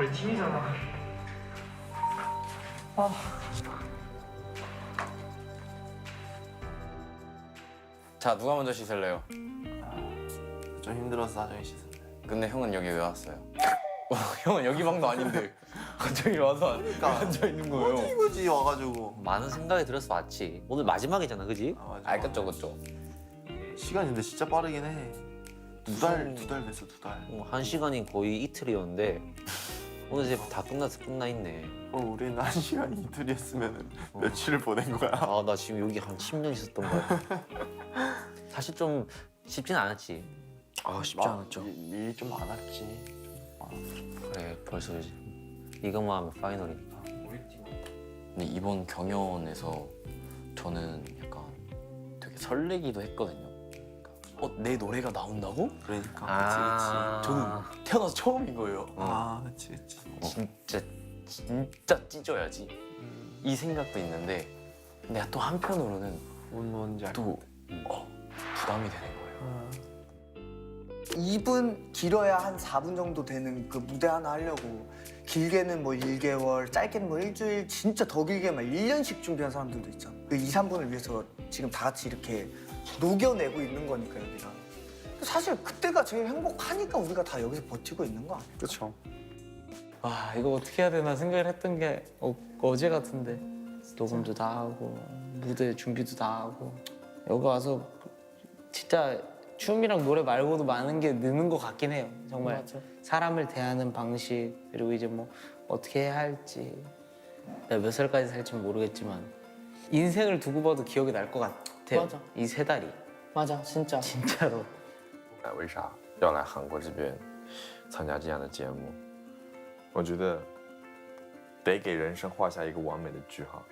우리 팀이잖아. 자 누가 먼저 씻을래요? 좀 힘들어서 사정이 씻었네. 근데 형은 여기 왜 왔어요? 어, 형은 여기 방도 아닌데 갑자기 와서 왜 앉아 있는 거예요? 이거지 와가지고. 많은 생각이 들어서 왔지. 오늘 마지막이잖아, 그지? 아, 맞아. 아 그쵸 그쵸. 시간이 근데 진짜 빠르긴 해. 두 달, 두 달 됐어, 두 달. 어, 한 시간이 거의 이틀이었는데 오늘 이제 다 끝나서 끝나 있네. 어, 우리는 한 시간 이틀이었으면 어. 며칠을 보낸 거야. 아, 나 지금 여기 한 10년 있었던 거야. 사실 좀 쉽진 않았지. 아 쉽지 않았죠. 일이 좀 많았지. 그래, 벌써 이제 이것만 하면 파이널이니까. 근데 이번 경연에서 저는 약간 되게 설레기도 했거든요. 어, 내 노래가 나온다고? 그러니까. 아. 저는 태어나서 처음인 거예요. 아, 그치, 그치. 진짜 진짜 찢어야지 이 생각도 있는데 근데 또 한편으로는 뭔 뭔지 알또 어, 부담이 되는 거예요. 2분 길어야 한 4분 정도 되는 그 무대 하나 하려고 길게는 뭐 1개월, 짧게는 뭐 일주일, 진짜 더 길게 막 1년씩 준비한 사람들도 있잖아. 그 2, 3분을 위해서 지금 다 같이 이렇게 녹여내고 있는 거니까 여기가. 사실 그때가 제일 행복하니까 우리가 다 여기서 버티고 있는 거 아니야? 그쵸. 아 이거 어떻게 해야 되나 생각을 했던 게 어, 어제 같은데 녹음도 다 하고 무대 준비도 다 하고 여기 와서 진짜 춤이랑 노래 말고도 많은 게 느는 것 같긴 해요 정말 사람을 대하는 방식 그리고 이제 뭐 어떻게 해야 할지 내가 몇 살까지 살지 모르겠지만 인생을 두고 봐도 기억이 날 것 같아 요 맞아. 이 세 달이 맞아 진짜 진짜로 哎，为啥要来韩国这边参加这样的节目？我觉得得给人生画下一个完美的句号，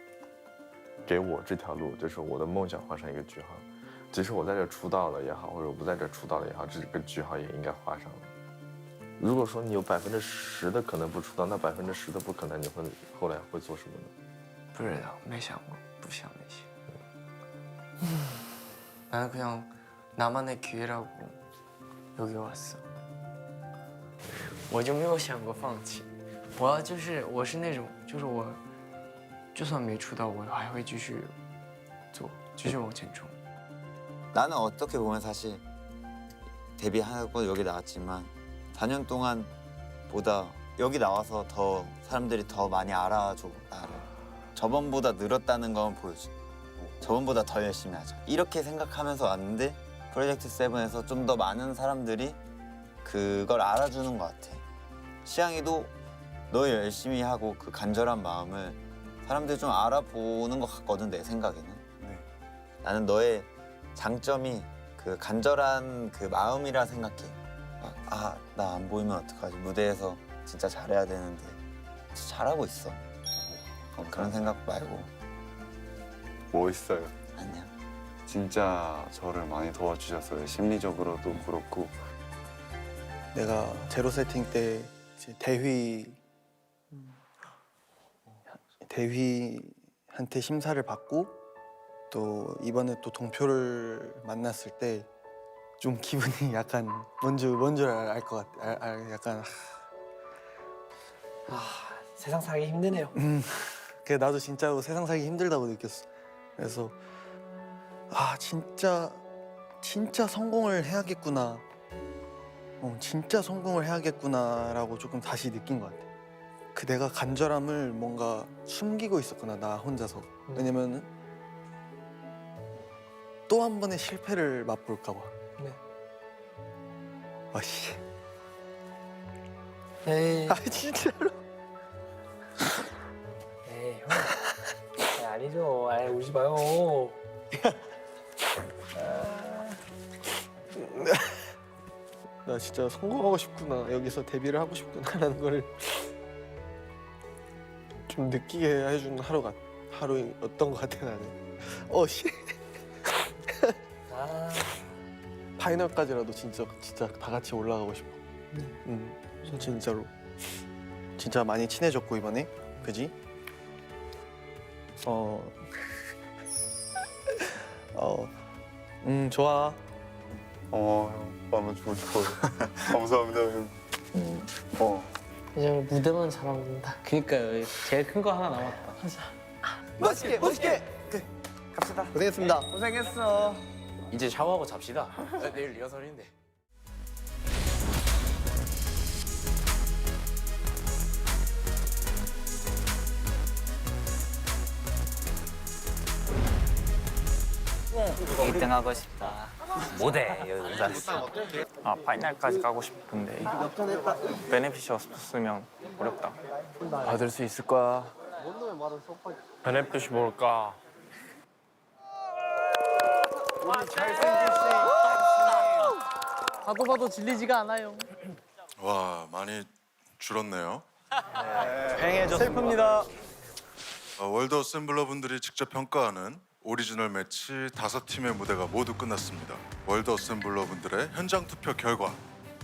给我这条路，就是我的梦想画上一个句号。即使我在这出道了也好，或者我不在这出道了也好，这个句号也应该画上了。如果说你有百分之十的可能不出道，那百分之十的不可能，你会后来会做什么呢？不知道，没想过，不想那些. 나는 그냥 나만의 기회라고 여기 왔어. 我就没有想过放弃，我要就是我是那种就是我，就算没出道，我还会继续做，继续往前冲。 나는 어떻게 보면 사실 데뷔하고 여기 나왔지만 4년 동안 보다 여기 나와서 더 사람들이 더 많이 알아줘 나를 저번보다 늘었다는 건 보여줘 저번보다 더 열심히 하자. 이렇게 생각하면서 왔는데 프로젝트 세븐에서 좀 더 많은 사람들이 그걸 알아주는 것 같아. 시향이도 너 열심히 하고 그 간절한 마음을 사람들이 좀 알아보는 것 같거든 내 생각에는. 나는 너의 장점이 그 간절한 그 마음이라 생각해. 아, 나 안 보이면 어떡하지? 무대에서 진짜 잘해야 되는데. 진짜 잘하고 있어. 어, 그런 생각 말고 멋있어요. 아니야. 진짜 저를 많이 도와주셨어요. 심리적으로도 그렇고. 내가 제로 세팅 때 이제 대휘 대휘한테 심사를 받고 또 이번에 또 동표를 만났을 때 좀 기분이 약간 뭔지 뭔줄 알것 같아. 알, 알, 약간 아 세상 살기 힘드네요 음, 그 나도 진짜로 세상 살기 힘들다고 느꼈어. 그래서 아 진짜 진짜 성공을 해야겠구나. 어, 진짜 성공을 해야겠구나라고 조금 다시 느낀 것 같아. 그 내가 간절함을 뭔가 숨기고 있었구나 나 혼자서. 왜냐면은 또한 번의 실패를 맛볼까 봐. 네. 아씨. 에이 아 진짜로. 아니죠. 에이 울지 마요. 나 진짜 성공하고 싶구나. 여기서 데뷔를 하고 싶구나라는 거를 좀 느끼게 해준 하루가 하루였던 것 같아 나는. 어씨. 아. 파이널까지라도 진짜 진짜 다 같이 올라가고 싶어. 응 진짜로. 진짜 많이 친해졌고 이번에. 그지 어 어, 음 좋아 어, 형, 너무 좋고 감사합니다, 형. 어, 이제 무대만 잘하면 된다. 그니까요. 제일 큰 거 하나 남았다. 멋있게 멋있게. 그, 갑시다. 고생했습니다. 고생했어. 이제 샤워하고 잡시다. 내일 리허설인데. 아 파이널까지 가고 싶은데 베네핏이 없으면 어렵다. 받을 수 있을 거야. 베네핏이 뭘까? 봐도 봐도 질리지가 않아요. 와 많이 줄었네요. 슬픕니다. 어, 월드 어셈블러 분들이 직접 평가하는 오리지널 매치 다섯 팀의 무대가 모두 끝났습니다. 월드 어셈블러 분들의 현장 투표 결과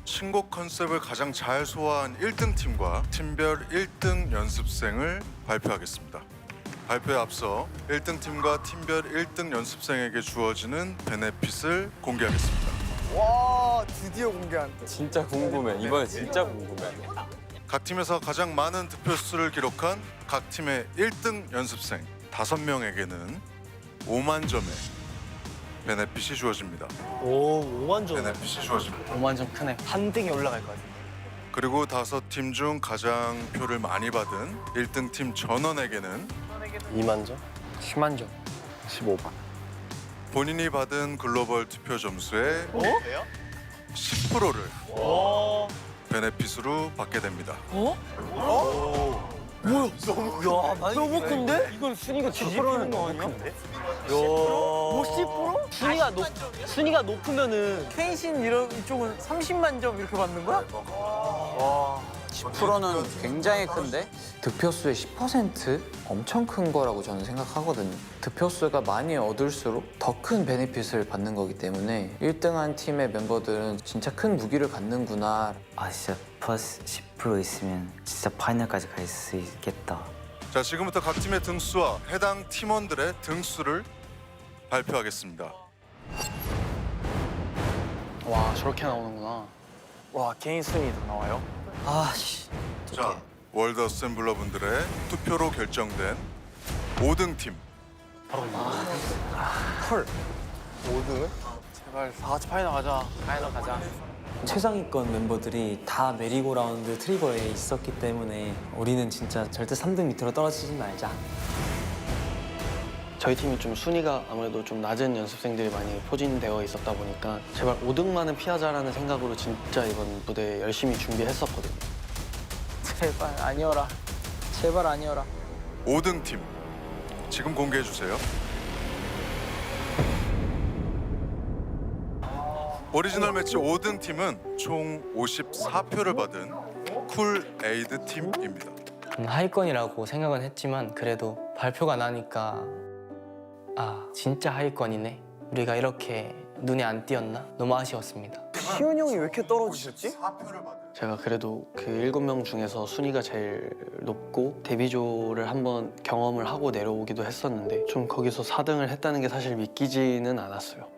신곡 컨셉을 가장 잘 소화한 1등 팀과 팀별 1등 연습생을 발표하겠습니다. 발표에 앞서 1등 팀과 팀별 1등 연습생에게 주어지는 베네핏을 공개하겠습니다. 와 드디어 공개한다. 진짜 궁금해. 이번에 진짜 궁금해. 각 팀에서 가장 많은 득표 수를 기록한 각 팀의 1등 연습생 5명에게는 5만 점의 베네핏이 주어집니다. 오 5만 점. 베네핏이 주어집니다. 5만 점 크네. 한 등에 올라갈 것 같아. 그리고 다섯 팀 중 가장 표를 많이 받은 1등 팀 전원에게는 2만 점? 10만 점. 15만. 본인이 받은 글로벌 투표 점수의 10%를 베네핏으로 받게 됩니다. 너무 큰데? 이건 순위가 뒤집히는 거 아니야? 50%? 순위가 높 순위가 높으면은 케이신 이런 이쪽은 30만 점 이렇게 받는 거야? 10%는 굉장히 큰데 득표수의 10% 엄청 큰 거라고 저는 생각하거든요. 득표수가 많이 얻을수록 더 큰 베네핏을 받는 거기 때문에 1등한 팀의 멤버들은 진짜 큰 무기를 갖는구나. 아 진짜 플러스 10% 있으면 진짜 파이널까지 갈 수 있겠다. 자, 지금부터 각 팀의 등수와 해당 팀원들의 등수를 발표하겠습니다. 와 저렇게 나오는구나. 와 개인 순위도 나와요? 아씨. 자, 월드 어셈블러 분들의 투표로 결정된 5등 팀 제발 다 같이 파이널 가자. 파이널 가자. 최상위권 멤버들이 다 메리고라운드 트리거에 있었기 때문에 우리는 진짜 절대 3등 밑으로 떨어지지 말자. 저희 팀이 좀 순위가 아무래도 좀 낮은 연습생들이 많이 포진되어 있었다 보니까 제발 5등만은 피하자라는 생각으로 진짜 이번 무대 열심히 준비했었거든요. 제발 아니어라. 제발 아니어라. 5등 팀 지금 공개해 주세요. 오리지널 매치 5등 팀은 총 54표를 받은 쿨 에이드 팀입니다. 음, 하위권이라고 생각은 했지만 그래도 발표가 나니까 아 진짜 하위권이네. 우리가 이렇게 눈에 안 띄었나? 너무 아쉬웠습니다. 시훈 형이 왜 이렇게 떨어지셨지? 제가 그래도 그 일곱 명 중에서 순위가 제일 높고 데뷔조를 한번 경험을 하고 내려오기도 했었는데 좀 거기서 4등을 했다는 게 사실 믿기지는 않았어요.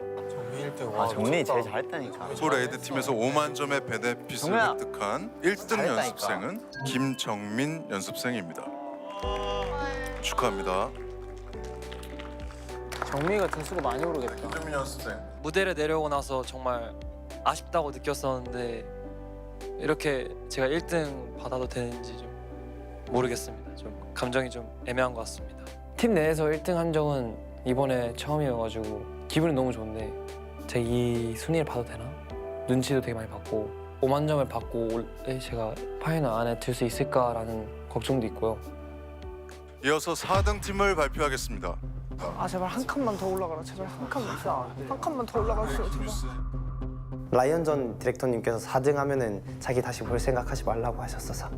아 정민이 제일 잘했다니까. 쿨 에이드 팀에서 5만 점의 베네핏을 정우야. 획득한 1등 잘했다니까. 연습생은 김정민 연습생입니다. 축하합니다. 정민이가 등수가 많이 오르겠다. 김정민 연습생. 무대를 내려오고 나서 정말 아쉽다고 느꼈었는데 이렇게 제가 1등 받아도 되는지 좀 모르겠습니다. 좀 감정이 좀 애매한 것 같습니다. 팀 내에서 1등 한 적은 이번에 처음이어가지고 기분이 너무 좋은데 제가 이 순위를 봐도 되나? 눈치도 되게 많이 받고 5만 점을 받고 올해 제가 파이널 안에 들 수 있을까라는 걱정도 있고요. 이어서 4등 팀을 발표하겠습니다. 아 제발 한 칸만 더 올라가라. 제발 한 칸만. 한 칸만 더 올라가 주세요. 제발. 라이언 전 디렉터님께서 4등 하면은 자기 다시 볼 생각하지 말라고 하셨어서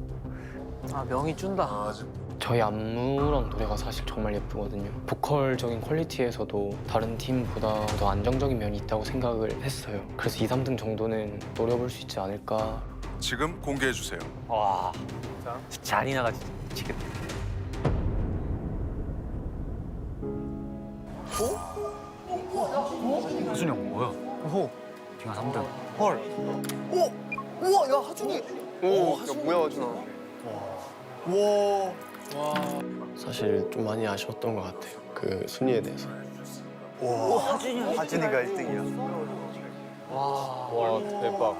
아 명이 쭌다. 아, 저희 안무랑 노래가 사실 정말 예쁘거든요. 보컬적인 퀄리티에서도 다른 팀보다 더 안정적인 면이 있다고 생각을 했어요. 그래서 2, 3등 정도는 노려볼 수 있지 않을까 지금 공개해 주세요. 와 잔인하가 미치 하준이 형 뭐야? 호. 제가 3등. 헐. 오. 우와 야 하준이. 오, 야 뭐야 하준아. 와. 사실 좀 많이 아쉬웠던 것 같아요. 그 순위에 대해서. 와. 하준이가 1등이야. 와 대박.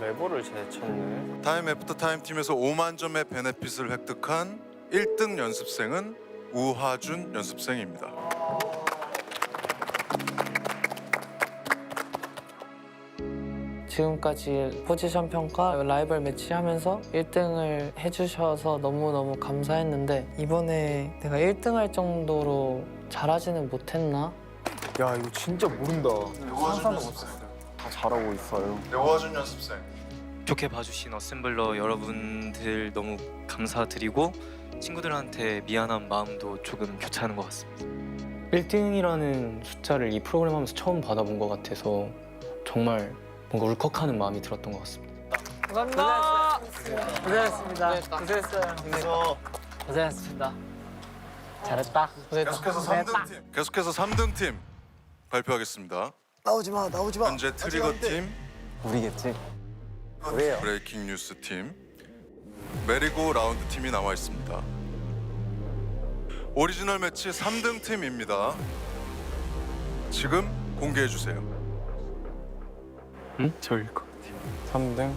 레버를 제쳤네. 타임 애프터 타임 팀에서 5만 점의 베네핏을 획득한 1등 연습생은 우하준 연습생입니다. 지금까지 포지션 평가, 라이벌 매치 하면서 1등을 해주셔서 너무너무 감사했는데 이번에 내가 1등 할 정도로 잘하지는 못했나? 야 이거 진짜 모른다. 우하준 연습생. 다 잘하고 있어요. 네, 우하준 연습생. 좋게 봐주신 어셈블러 여러분들 너무 감사드리고 친구들한테 미안한 마음도 조금 교차하는 것 같습니다. 1등이라는 숫자를 이 프로그램 하면서 처음 받아본 것 같아서 정말 뭔가 울컥하는 마음이 들었던 것 같습니다. 감사합니다. 고생했습니다. 고생했어요. 고생했습니다. 잘했다. 계속해서 3등 팀. 계속해서 3등 팀 발표하겠습니다. 나오지 마, 나오지 마. 현재 트리거 팀, 우리겠지? 브레이킹 뉴스 팀, 메리고 라운드 팀이 나와 있습니다. 오리지널 매치 3등 팀입니다. 지금 공개해 주세요. 응? 저일 것 같아요. 3등?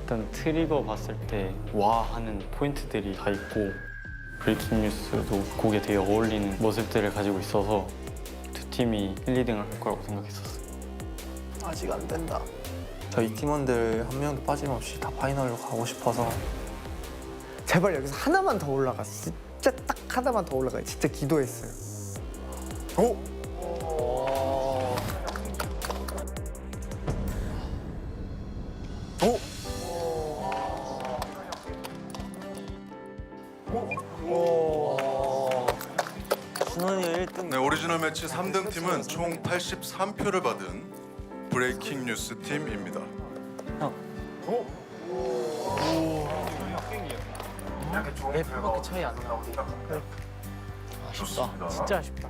일단 트리거 봤을 때 와 하는 포인트들이 다 있고 브레이킹 뉴스도 곡에 되게 어울리는 모습들을 가지고 있어서 두 팀이 1, 2등을 할 거라고 생각했었어요. 아직 안 된다. 저희 팀원들 한 명도 빠짐없이 다 파이널로 가고 싶어서 제발 여기서 하나만 더 올라가. 진짜 딱 하나만 더 올라가. 진짜 기도했어요. 오. 오. 준원이 1등. 네, 오리지널 매치 3등 팀은 총 83표를 받은 브레이킹 뉴스 팀입니다. 내 표밖에 차이 안 나. 좋습니다. 진짜 아쉽다.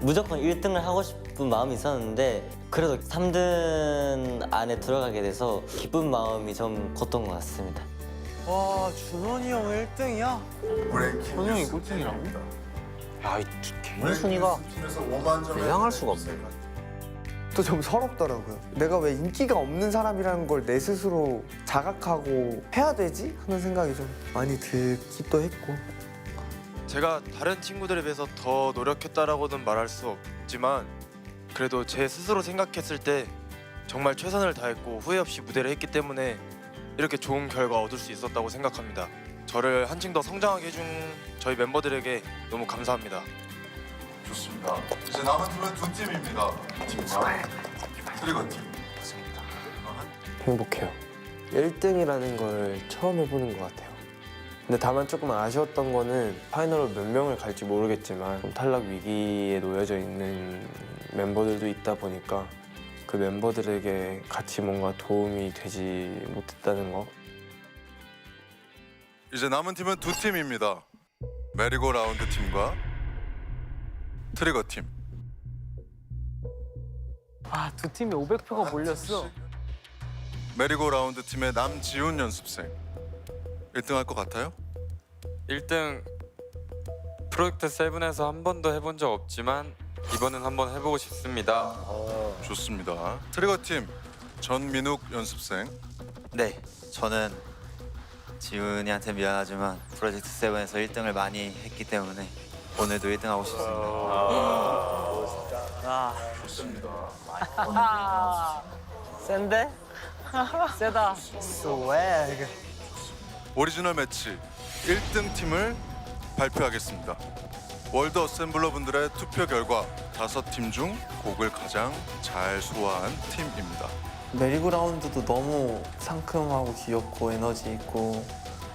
무조건 1등을 하고 싶은 마음이 있었는데 그래도 3등 안에 들어가게 돼서 기쁜 마음이 좀 컸던 것 같습니다. 와 준원이 형 1등이야? 브레이킹 현영이 꼴등이라고? 야이 순위가 팀에서 5만 점을 예상할 수가 없네. 또 좀 서럽더라고요. 내가 왜 인기가 없는 사람이라는 걸 내 스스로 자각하고 해야 되지? 하는 생각이 좀 많이 들기도 했고. 제가 다른 친구들에 비해서 더 노력했다라고는 말할 수 없지만 그래도 제 스스로 생각했을 때 정말 최선을 다했고 후회 없이 무대를 했기 때문에 이렇게 좋은 결과 얻을 수 있었다고 생각합니다. 저를 한층 더 성장하게 해준 저희 멤버들에게 너무 감사합니다. 좋습니다. 이제 남은 팀은 두 팀입니다. 팀과 트리거 팀. 행복해요. 1등이라는 걸 처음 해보는 것 같아요. 근데 다만 조금 아쉬웠던 거는 파이널로 몇 명을 갈지 모르겠지만 좀 탈락 위기에 놓여져 있는 멤버들도 있다 보니까 그 멤버들에게 같이 뭔가 도움이 되지 못했다는 거 이제 남은 팀은 두 팀입니다. 메리고 라운드 팀과 트리거 팀. 아, 두 팀에 500표가 몰렸어. 메리고 라운드 팀의 남지훈 연습생. 1등 할 것 같아요? 1등 프로젝트 세븐에서 한 번도 해본 적 없지만 이번엔 한번 해보고 싶습니다. 좋습니다. 트리거 팀 전민욱 연습생. 네, 저는 지훈이한테 미안하지만 프로젝트 세븐에서 1등을 많이 했기 때문에 오늘도 1등 하고 싶습니다. 좋습니다. 센데? 세다. 스웩. 오리지널 매치 1등 팀을 발표하겠습니다. 월드 어셈블러 분들의 투표 결과 다섯 팀 중 곡을 가장 잘 소화한 팀입니다. 메리고라운드도 너무 상큼하고 귀엽고 에너지 있고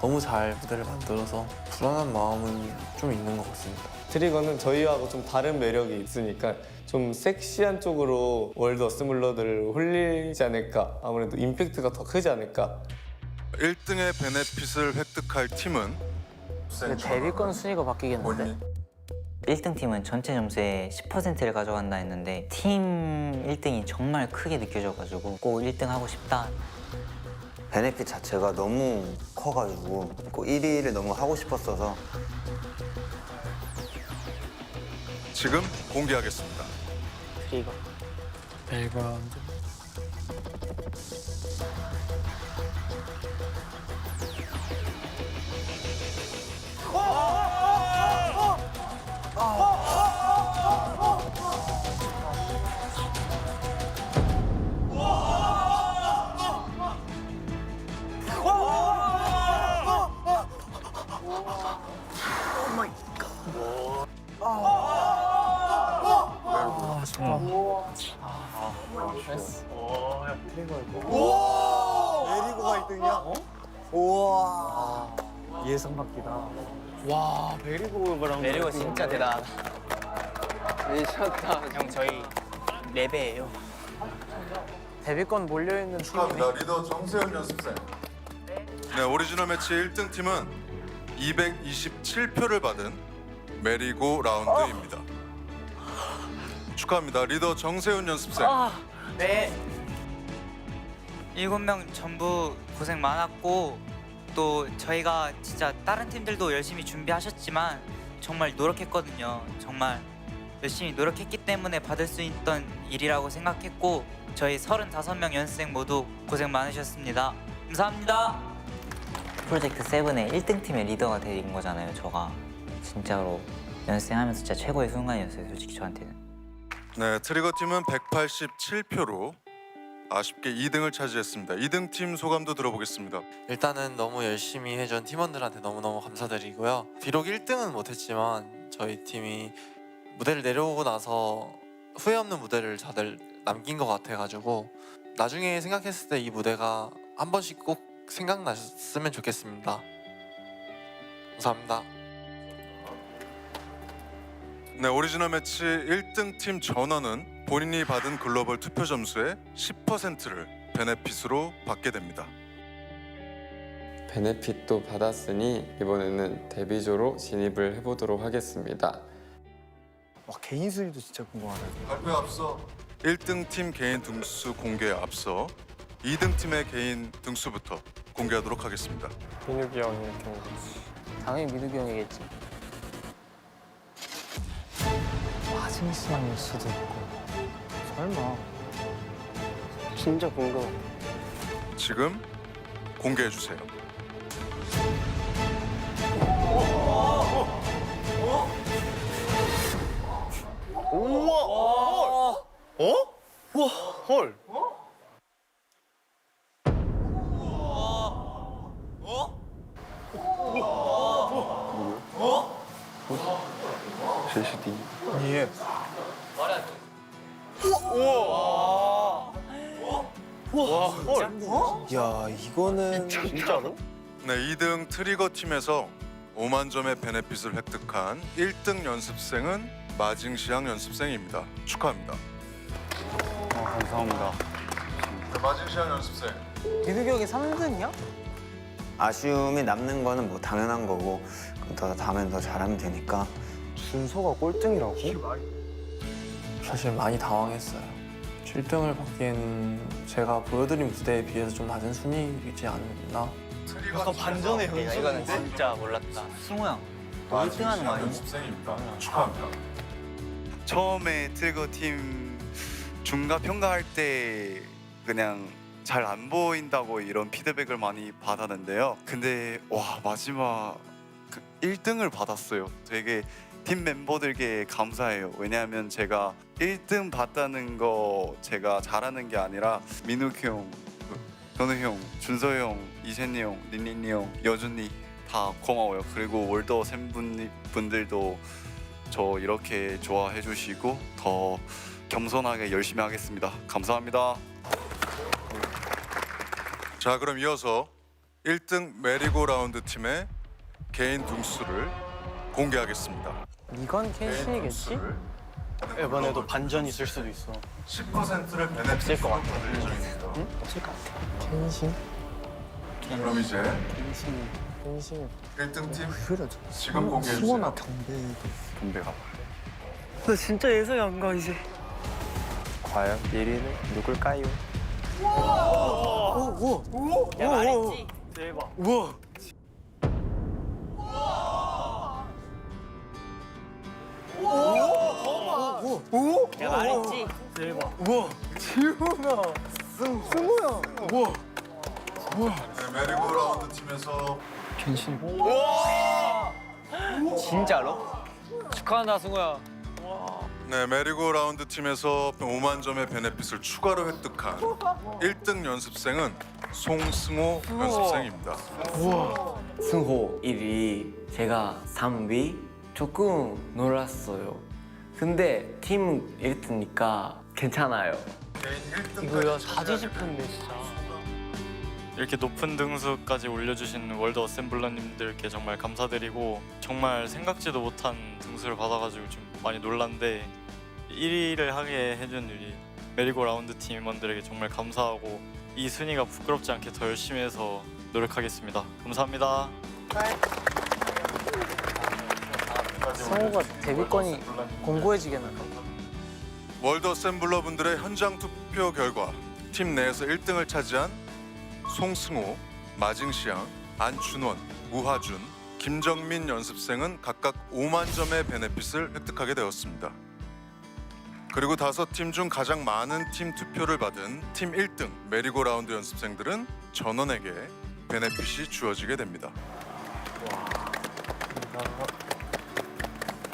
너무 잘 무대를 만들어서 불안한 마음은 좀 있는 것 같습니다. 트리거는 저희하고 좀 다른 매력이 있으니까 좀 섹시한 쪽으로 월드 어스물러들을 홀리지 않을까. 아무래도 임팩트가 더 크지 않을까. 1등의 베네핏을 획득할 팀은? 대리권 순위가 바뀌겠는데? 1등 팀은 전체 점수의 10%를 가져간다 했는데 팀 1등이 정말 크게 느껴져가지고 꼭 1등 하고 싶다. 베네핏 자체가 너무 커가지고 꼭 1위를 너무 하고 싶었어서 지금 공개하겠습니다. 트리 미쳤다. 형 저희 네 배예요. 데뷔권 몰려 있는 축하합니다. 리더 정세현 연습생. 네, 오리지널 매치 1등 팀은 227표를 받은 메리고 라운드입니다. 축하합니다. 리더 정세훈 연습생. 네. 일곱 명 전부 고생 많았고 또 저희가 진짜 다른 팀들도 열심히 준비하셨지만 정말 노력했거든요. 정말 열심히 노력했기 때문에 받을 수 있던 일이라고 생각했고 저희 35명 연습생 모두 고생 많으셨습니다. 감사합니다. 프로젝트 세븐의 1등 팀의 리더가 된 거잖아요. 저가 진짜로 연습생하면서 진짜 최고의 순간이었어요. 솔직히 저한테는. 네, 트리거 팀은 187표로 아쉽게 2등을 차지했습니다. 2등 팀 소감도 들어보겠습니다. 일단은 너무 열심히 해준 팀원들한테 너무너무 감사드리고요. 비록 1등은 못했지만 저희 팀이 무대를 내려오고 나서 후회 없는 무대를 다들 남긴 것 같아가지고 나중에 생각했을 때 이 무대가 한 번씩 꼭 생각났으면 좋겠습니다. 감사합니다. 네, 오리지널 매치 1등 팀 전원은 본인이 받은 글로벌 투표 점수의 10%를 베네핏으로 받게 됩니다. 베네핏도 받았으니 이번에는 데뷔조로 진입을 해보도록 하겠습니다. 와, 개인 수리도 진짜 궁금하다. 발표에 앞서 1등 팀 개인 등수 공개에 앞서 2등 팀의 개인 등수부터 공개하도록 하겠습니다. 민욱이 형이 이렇게 당연히 민욱이 형이겠지. 마징스 형일 수도 있고. 설마. 진짜 궁금해. 지금 공개해 주세요. 우와! 어? 우와, 헐. 예. 우와! 우와, 헐. 야 이거는 진짜로? 네, 2등 트리거 팀에서 5만 점의 베네핏을 획득한 1등 연습생은 마징시앙 연습생입니다. 축하합니다. 감사합니다. 네, 마징시앙 연습생. 민욱이 형이 3등이야? 아쉬움이 남는 거는 뭐 당연한 거고 그럼 더 다음엔 더 잘하면 되니까 준서가 꼴등이라고? 사실 많이 당황했어요. 7등을 받기에는 제가 보여드린 무대에 비해서 좀 낮은 순위이지 않나? 약간 반전의 현실. 이거는 진짜 몰랐다. 승우 형, 너 1등 하는 거 아니야? 연습생입니다. 축하합니다. 처음에 트리거 팀 중간 평가할 때 그냥 잘 안 보인다고 이런 피드백을 많이 받았는데요. 근데 와 마지막 그 1등을 받았어요. 되게 팀 멤버들께 감사해요. 왜냐하면 제가 1등 받다는 거 제가 잘하는 게 아니라 민욱 형, 그 현우 형, 준서 형, 이세니 형, 린린이 형, 여준이 다 고마워요. 그리고 월더 샘분 분들도 저 이렇게 좋아해 주시고 더 겸손하게 열심히 하겠습니다. 감사합니다. 자, 그럼 이어서 1등 메리고 라운드 팀의 개인 등수를 공개하겠습니다. 이건 켄신이겠지? 이번에도 반전 있을 수도 있어. 10%를 베네핏으로 받을 예정입니다. 없을 것 같아. 켄신? 그럼 이제 켄신. 켄신. 1등 팀 그래, 지금 공개해 승호나 주세요. 경배도. 경배가 나 진짜 예상이 안 가 이제. 과연 1위는 누굴까요? 야 말했지. 대박. 우와. 오? 야 말했지. 대박. 우와. 지훈아. 승 승우야. 우와. 우와. 네, 메리고 라운드 팀에서 괜찮. 진짜로? 축하한다 승우야. 네, 메리고 라운드 팀에서 5만 점의 베네핏을 추가로 획득한 1등 연습생은 송승호 연습생입니다. 승호 1위, 제가 3위 조금 놀랐어요. 근데 팀 1등니까 괜찮아요. 이거야 다 뒤집혔네 진짜. 이렇게 높은 등수까지 올려주신 월드 어셈블러님들께 정말 감사드리고 정말 생각지도 못한 등수를 받아가지고 좀 많이 놀란데 1위를 하게 해준 우리 메리고 라운드 팀원들에게 정말 감사하고 이 순위가 부끄럽지 않게 더 열심히 해서 노력하겠습니다. 감사합니다. 성우가 데뷔권이 공고해지겠나? 월드 어셈블러 분들의 현장 투표 결과 팀 내에서 1등을 차지한 송승호, 마징시양, 안춘원, 우하준, 김정민 연습생은 각각 5만 점의 베네핏을 획득하게 되었습니다. 그리고 다섯 팀 중 가장 많은 팀 투표를 받은 팀 1등 메리고 라운드 연습생들은 전원에게 베네핏이 주어지게 됩니다.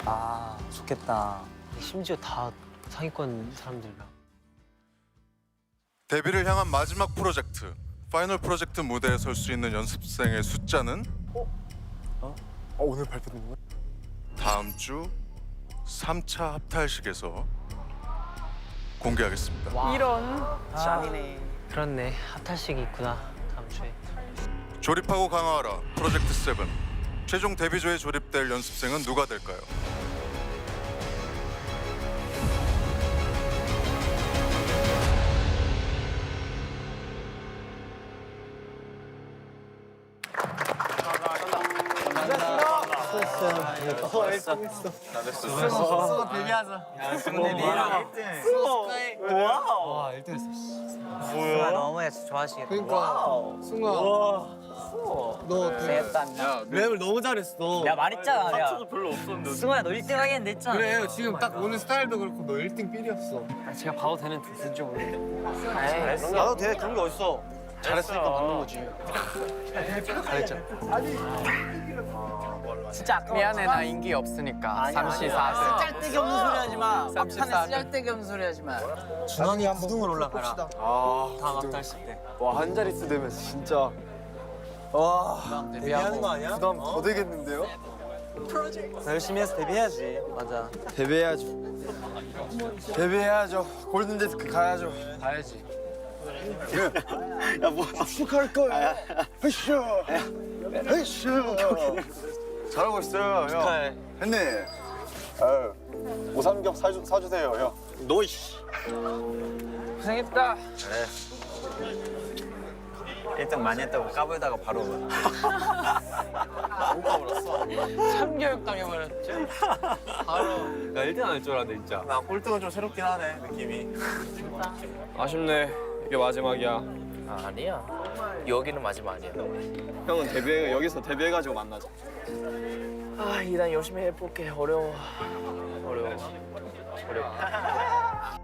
아 좋겠다. 심지어 다 상위권 사람들이랑. 데뷔를 향한 마지막 프로젝트 파이널 프로젝트 무대에 설 수 있는 연습생의 숫자는 어, 오늘 발표되는 거야? 다음 주 3차 합탈식에서 공개하겠습니다. 이런. 짱이네. 그렇네. 합탈식이 있구나 다음 주에. 조립하고 강화하라 프로젝트 7 최종 데뷔조에 조립될 연습생은 누가 될까요? 승우 데뷔해라. 와우. 와, 1등 했어. 승우야 너무 좋아하시겠다. 그러니까 승우야. 너 됐다. 랩을 너무 잘했어. 내가 말했잖아. 내가. 파트도 별로 없었는데. 승우야 너 1등 하겠는데 했잖아. 그래, 지금 딱 오늘 스타일도 그렇고 너 1등 삘이었어. 제가 봐도 되는 등수인지 모르겠는데. 잘했어. 나도 돼. 그런 게 어딨어. 잘했으니까 받는 거지. 잘했잖아. 진짜 미안해 나 인기 없으니까 34세 쓸데기 없는 소리 하지 마. 34 막판에 쓸데기 없는 소리 하지 마. 준환이 한 9등을 올라가라. 아, 다음 합탈식 때. 와한 자릿수 되면 진짜 와, 데뷔하는 거 아니야? 부담 더 되겠는데요? 열심히 해서 데뷔해야지. 맞아. 데뷔해야죠 데뷔해야죠 골든디스크 가야죠 가야지 야, 뭐 축하할 거야. 헤 쇼. 헤쇼. 잘하고 있어요 축하해. 형님 아유 오삼겹 사주, 사주세요 형너 씨. 고생했다 1등 많이 했다고 까불다가 바로 3교육 당해버렸죠 바로 나 1등 안 할 줄 알았는데 진짜 나 꼴등은 좀 새롭긴 하네 느낌이. 아쉽네 이게 마지막이야 아 니야. 여기는 마지막 아니야. 형은 데뷔해 여기서 데뷔해가지고 만나자 아, 이단 열심히 해볼게. 어려워. 어려워. 어려워.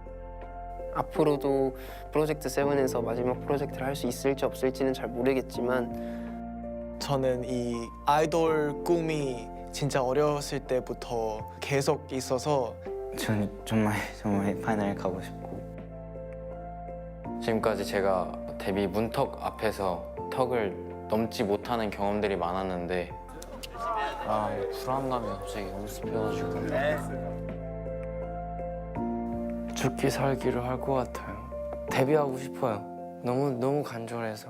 앞으로도 프로젝트 세븐에서 마지막 프로젝트를 할 수 있을지 없을지는 잘 모르겠지만 저는 이 아이돌 꿈이 진짜 어렸을 때부터 계속 있어서 전 정말 정말 파이널 가고 싶고 지금까지 제가 데뷔 문턱 앞에서 턱을 넘지 못하는 경험들이 많았는데 아 불안감이 갑자기 엄습해가지고 죽기 살기를 할 것 같아요. 데뷔하고 싶어요. 너무 너무 간절해서.